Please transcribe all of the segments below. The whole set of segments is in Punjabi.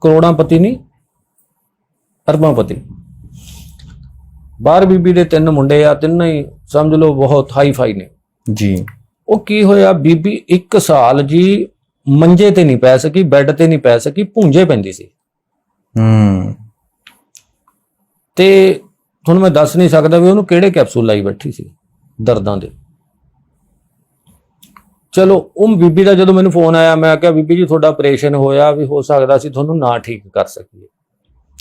ਕਰੋੜਾਂਪਤੀ ਨਹੀਂ ਅਰਬਾਂਪਤੀ ਬਾਹਰ ਬੀਬੀ ਦੇ ਤਿੰਨ ਮੁੰਡੇ ਆ ਤਿੰਨੇ ਹੀ ਸਮਝ ਲਓ ਬਹੁਤ ਹਾਈ ਫਾਈ ਨੇ। ਜੀ। ਉਹ ਕੀ ਹੋਇਆ ਬੀਬੀ ਇੱਕ ਸਾਲ ਜੀ ਮੰਜੇ ਤੇ ਨਹੀਂ ਪੈ ਸਕੀ ਬੈੱਡ ਤੇ ਨਹੀਂ ਪੈ ਸਕੀ ਭੁੰਜੇ ਪੈਂਦੀ ਸੀ। ਹੂੰ। ਤੇ ਤੁਹਾਨੂੰ ਮੈਂ ਦੱਸ ਨਹੀਂ ਸਕਦਾ ਵੀ ਉਹਨੂੰ ਕਿਹੜੇ ਕੈਪਸੂਲ ਲਾਈ ਬੈਠੀ ਸੀ ਦਰਦਾਂ ਦੇ। ਚਲੋ, ਉਹ ਬੀਬੀ ਦਾ ਜਦੋਂ ਮੈਨੂੰ ਫੋਨ ਆਇਆ, ਮੈਂ ਕਿਹਾ, ਬੀਬੀ ਜੀ, ਤੁਹਾਡਾ ਆਪਰੇਸ਼ਨ ਹੋਇਆ ਵੀ ਹੋ ਸਕਦਾ ਸੀ ਤੁਹਾਨੂੰ ਨਾ ਠੀਕ ਕਰ ਸਕੀਏ।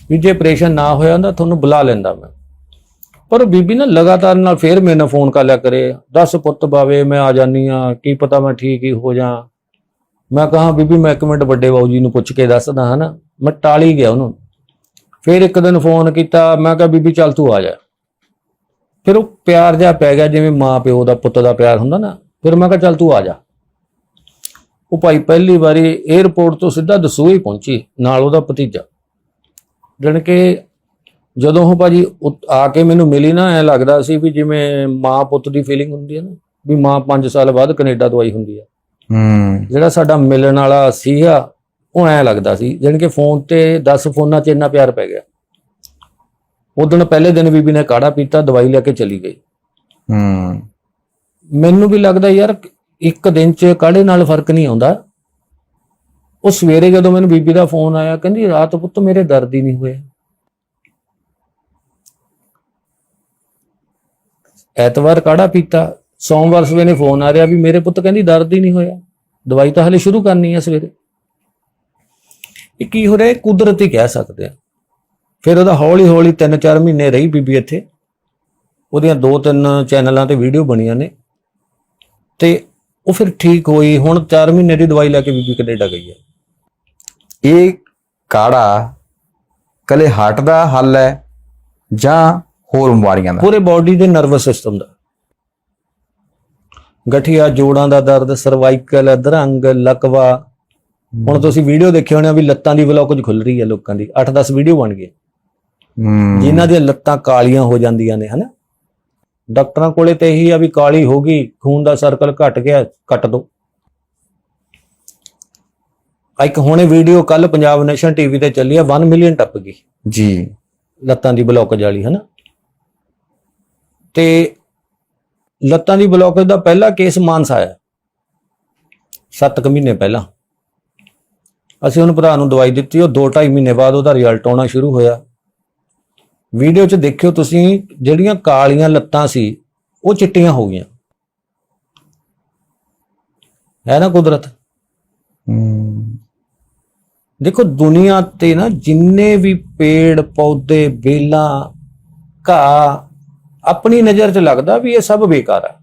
ਵੀ ਜੇ ਆਪਰੇਸ਼ਨ ਨਾ ਹੋਇਆ ਹੁੰਦਾ, ਤੁਹਾਨੂੰ ਬੁਲਾ ਲੈਂਦਾ ਮੈਂ। ਪਰ ਬੀਬੀ ਨਾ ਲਗਾਤਾਰ ਨਾਲ ਫੇਰ ਮੇਰੇ ਨਾਲ ਫੋਨ ਕਰ ਲਿਆ ਕਰੇ, ਦੱਸ ਪੁੱਤ ਬਾਵੇ, ਮੈਂ ਆ ਜਾਨੀ ਆ ਕੀ ਪਤਾ ਮੈਂ ਠੀਕ ਹੀ ਹੋ ਜਾ? ਮੈਂ ਕਹਾ, ਬੀਬੀ, ਮੈਂ ਇੱਕ ਮਿੰਟ ਵੱਡੇ ਬਾਊ ਜੀ ਨੂੰ ਪੁੱਛ ਕੇ ਦੱਸਦਾ, ਹਨਾ? ਮੈਂ ਟਾਲੀ ਗਿਆ ਉਹਨੂੰ। ਫਿਰ ਇੱਕ ਦਿਨ ਫੋਨ ਕੀਤਾ, ਮੈਂ ਕਿਹਾ, ਬੀਬੀ, ਚੱਲ ਤੂੰ ਆ ਜਾ। ਫਿਰ ਉਹ ਪਿਆਰ ਜਿਹਾ ਪੈ ਗਿਆ, ਜਿਵੇਂ ਮਾਂ ਪਿਓ ਦਾ ਪੁੱਤ ਦਾ ਪਿਆਰ ਹੁੰਦਾ ਨਾ। ਫਿਰ ਮੈਂ ਕਿਹਾ, ਚੱਲ ਤੂੰ ਆ ਜਾ। ਉਹ ਭਾਈ ਪਹਿਲੀ ਵਾਰੀ 에어ਪੋਰਟ ਤੋਂ ਸਿੱਧਾ ਦਸੂਹੀ ਪਹੁੰਚੀ ਨਾਲ ਉਹਦਾ ਭਤੀਜਾ। ਜਣ ਕਿ ਜਦੋਂ ਉਹ ਭਾਜੀ ਆ ਕੇ ਮੈਨੂੰ ਮਿਲੀ ਨਾ ਐ ਲੱਗਦਾ ਸੀ ਵੀ ਜਿਵੇਂ ਮਾਂ ਪੁੱਤ ਦੀ ਫੀਲਿੰਗ ਹੁੰਦੀ ਹੈ ਨਾ ਵੀ ਮਾਂ 5 ਸਾਲ ਬਾਅਦ ਕੈਨੇਡਾ ਤੋਂ ਆਈ ਹੁੰਦੀ ਹੈ। ਹੂੰ। ਜਿਹੜਾ ਸਾਡਾ ਮਿਲਣ ਵਾਲਾ ਸੀਗਾ ਉਹ ਐ ਲੱਗਦਾ ਸੀ ਜਾਣੀ ਕਿ ਫੋਨ ਤੇ 10 ਫੋਨਾਂ 'ਚ ਇੰਨਾ ਪਿਆਰ ਪੈ ਗਿਆ। ਉਦੋਂ ਪਹਿਲੇ ਦਿਨ ਬੀਬੀ ਨੇ ਕਾੜਾ ਪੀਤਾ ਦਵਾਈ ਲੈ ਕੇ ਚਲੀ ਗਈ। ਹੂੰ। ਮੈਨੂੰ ਵੀ ਲੱਗਦਾ ਯਾਰ ਇੱਕ ਦਿਨ 'ਚ ਕਾੜੇ ਨਾਲ ਫ਼ਰਕ ਨਹੀਂ ਆਉਂਦਾ? ਉਹ ਸਵੇਰੇ ਜਦੋਂ ਮੈਨੂੰ ਬੀਬੀ ਦਾ ਫੋਨ ਆਇਆ, ਕਹਿੰਦੀ, ਰਾਤ ਪੁੱਤ ਮੇਰੇ ਦਰਦ ਹੀ ਨਹੀਂ ਹੋਏ। ਐਤਵਾਰ ਕਾੜਾ ਪੀਤਾ? ਸੋਮਵਾਰ ਸਵੇਰੇ ਫੋਨ ਆ ਰਿਹਾ ਵੀ ਮੇਰੇ ਪੁੱਤ ਕਹਿੰਦੀ, ਦਰਦ ਹੀ ਨਹੀਂ ਹੋਇਆ। ਦਵਾਈ ਤਾਂ ਹਲੇ ਸ਼ੁਰੂ ਕਰਨੀ ਹੈ ਸਵੇਰੇ। ਇਹ ਕੀ ਹੋ ਰਿਹਾ? ਕੁਦਰਤੀ ਕਹਿ ਸਕਦੇ ਆ। ਫਿਰ ਉਹਦਾ ਹੌਲੀ ਹੌਲੀ 3-4 ਮਹੀਨੇ ਰਹੀ ਬੀਬੀ ਇੱਥੇ। ਉਹਦੀਆਂ ਦੋ ਤਿੰਨ ਚੈਨਲਾਂ ਤੇ ਵੀਡੀਓ ਬਣੀਆਂ ਨੇ। ਤੇ ਉਹ ਫਿਰ ਠੀਕ ਹੋਈ। ਹੁਣ 4 ਮਹੀਨੇ ਦੀ ਦਵਾਈ ਲੈ ਕੇ ਬੀਬੀ ਕੈਨੇਡਾ ਗਈ ਹੈ। ਇਹ ਕਾੜਾ ਕਲੇ ਹਾਰਟ ਦਾ ਹੱਲ ਹੈ ਜਾਂ ਹੋਰ ਬਿਮਾਰੀਆਂ ਦਾ? ਪੂਰੇ ਬਾਡੀ ਦੇ ਨਰਵਸ ਸਿਸਟਮ ਦਾ। ਗਠੀਆ ਜੋੜਾਂ ਦਾ ਦਰਦ ਸਰਵਾਈਕਲ ਅਧਰੰਗ ਲਕਵਾ। ਹੁਣ ਤੁਸੀਂ ਵੀਡੀਓ ਦੇਖੇ ਹੋਣੇ ਆ ਵੀ ਲੱਤਾਂ ਦੀ ਬਲੌਕਜ ਖੁੱਲ ਰਹੀ ਹੈ ਲੋਕਾਂ ਦੀ। 8-10 ਵੀਡੀਓ ਬਣ ਗਏ। ਜਿਨ੍ਹਾਂ ਦੀਆਂ ਲੱਤਾਂ ਕਾਲੀਆਂ ਹੋ ਜਾਂਦੀਆਂ ਨੇ ਹਨਾ? ਡਾਕਟਰਾਂ ਕੋਲੇ ਤੇ ਇਹੀ ਆ ਵੀ ਕਾਲੀ ਹੋ ਗਈ ਖੂਨ ਦਾ ਸਰਕਲ ਘਟ ਗਿਆ ਕੱਟ ਦੋ। ਇੱਕ ਹੁਣੇ ਵੀਡੀਓ ਕੱਲ ਪੰਜਾਬ ਨੈਸ਼ਨਲ ਟੀਵੀ ਤੇ ਚੱਲੀ ਆ 1 ਮਿਲੀਅਨ ਟੱਪ ਗਈ। ਜੀ। ਲੱਤਾਂ ਦੀ ਬਲੌਕੇਜ ਵਾਲੀ ਹਨਾ? ਤੇ ਲੱਤਾਂ ਦੀ ਬਲੌਕੇਜ ਦਾ ਪਹਿਲਾ ਕੇਸ ਮਾਨਸਾ ਆਇਆ 7 ਕੁ ਮਹੀਨੇ ਪਹਿਲਾਂ। ਅਸੀਂ ਉਹਨੂੰ ਭਰਾ ਨੂੰ ਦਵਾਈ ਦਿੱਤੀ ਉਹ 2.5 ਮਹੀਨੇ ਬਾਅਦ ਉਹਦਾ ਰਿਜ਼ਲਟ ਆਉਣਾ ਸ਼ੁਰੂ ਹੋਇਆ। ਵੀਡੀਓ 'ਚ ਦੇਖਿਓ ਤੁਸੀਂ ਜਿਹੜੀਆਂ ਕਾਲੀਆਂ ਲੱਤਾਂ ਸੀ ਉਹ ਚਿੱਟੀਆਂ ਹੋ ਗਈਆਂ। ਹੈ ਨਾ ਕੁਦਰਤ? ਦੇਖੋ ਦੁਨੀਆ ਤੇ ਨਾ ਜਿੰਨੇ ਵੀ ਪੇੜ ਪੌਦੇ ਬੇਲਾਂ ਘਾਹ ਆਪਣੀ ਨਜ਼ਰ 'ਚ ਲੱਗਦਾ ਵੀ ਇਹ ਸਭ ਬੇਕਾਰ ਹੈ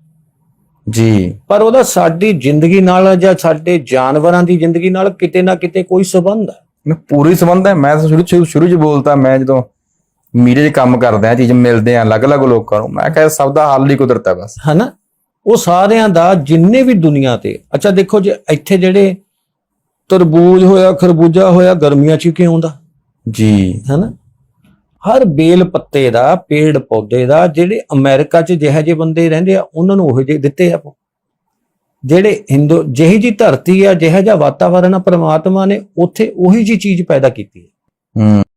ਜੀ। ਪਰ ਉਹਦਾ ਸਾਡੀ ਜ਼ਿੰਦਗੀ ਨਾਲ ਜਾਂ ਸਾਡੇ ਜਾਨਵਰਾਂ ਦੀ ਜ਼ਿੰਦਗੀ ਨਾਲ ਕਿਤੇ ਨਾ ਕਿਤੇ ਕੋਈ ਸੰਬੰਧ ਹੈ ਮੈਂ ਪੂਰੀ ਸੰਬੰਧ ਹੈ। ਮੈਂ ਸ਼ੁਰੂ ਸ਼ੁਰੂ ਚ ਬੋਲਤਾ ਮੈਂ ਜਦੋਂ ਮੀਡੀਆ 'ਚ ਕੰਮ ਕਰਦੇ ਆ ਚੀਜ਼ ਮਿਲਦੇ ਆ ਅਲੱਗ-ਅਲੱਗ ਲੋਕਾਂ ਨੂੰ। ਮੈਂ ਕਿਹਾ ਸਭ ਦਾ ਹੱਲ ਹੀ ਕੁਦਰਤ ਹੈ ਬਸ। ਹਨਾ? ਉਹ ਸਾਰਿਆਂ ਦਾ ਜਿੰਨੇ ਵੀ ਦੁਨੀਆ ਤੇ ਅੱਛਾ ਦੇਖੋ ਜੇ ਇੱਥੇ ਜਿਹੜੇ ਤਰਬੂਜ ਹੋਇਆ ਖਰਬੂਜਾ ਹੋਇਆ ਗਰਮੀਆਂ 'ਚ ਕਿਉਂ ਆਉਂਦਾ? ਜੀ। ਹਨਾ? ਹਰ ਬੇਲ ਪੱਤੇ ਦਾ ਪੇੜ ਪੌਦੇ ਦਾ ਜਿਹੜੇ ਅਮਰੀਕਾ 'ਚ ਜਿਹੇ ਜਿਹੇ ਬੰਦੇ ਰਹਿੰਦੇ ਆ ਉਹਨਾਂ ਨੂੰ ਉਹ ਜਿਹੇ ਦਿੱਤੇ ਆ। ਜਿਹੜੇ ਹਿੰਦੂ ਜਿਹੀ ਜੀ ਧਰਤੀ ਆ ਜਿਹੋ ਜਿਹਾ ਵਾਤਾਵਰਣ ਆ ਪ੍ਰਮਾਤਮਾ ਨੇ ਉੱਥੇ ਉਹੀ ਜੀ ਚੀਜ਼ ਪੈਦਾ ਕੀਤੀ ਹੂੰ।